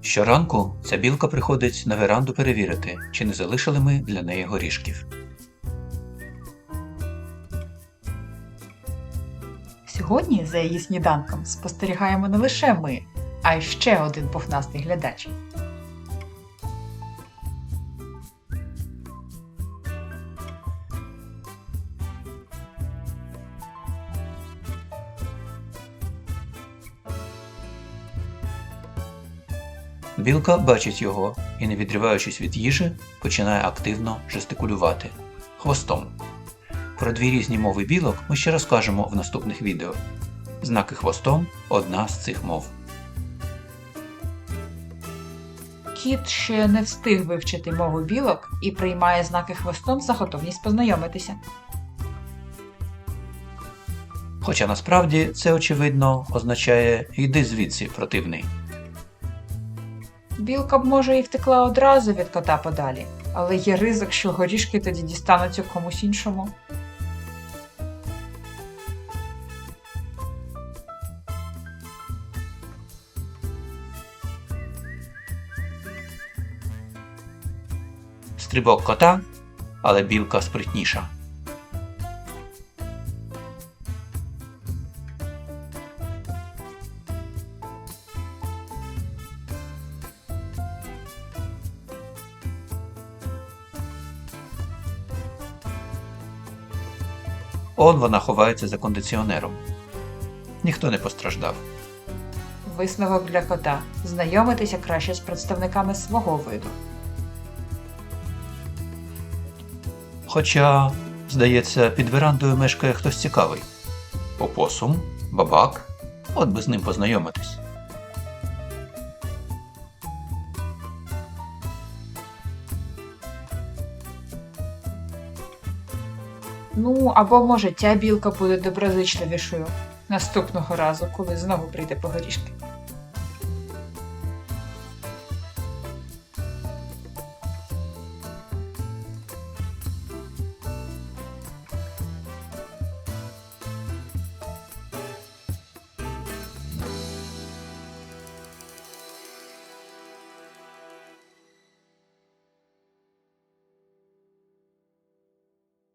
Щоранку ця білка приходить на веранду перевірити, чи не залишили ми для неї горішків. Сьогодні за її сніданком спостерігаємо не лише ми, а й ще один пухнастий глядач. Білка бачить його і, не відриваючись від їжі, починає активно жестикулювати хвостом. Про дві різні мови білок ми ще розкажемо в наступних відео. Знаки хвостом одна з цих мов. Кіт ще не встиг вивчити мову білок і приймає знаки хвостом за готовність познайомитися. Хоча насправді це очевидно означає йди звідси, противний. Білка б може і втекла одразу від кота подалі, але є ризик, що горішки тоді дістануться комусь іншому. Стрибок кота, але білка спритніша. Он вона ховається за кондиціонером. Ніхто не постраждав. Висновок для кота знайомитися краще з представниками свого виду. Хоча, здається, під верандою мешкає хтось цікавий. Опосум, бабак, от би з ним познайомитись. Ну, або може ця білка буде доброзичливішою наступного разу, коли знову прийде по горішки.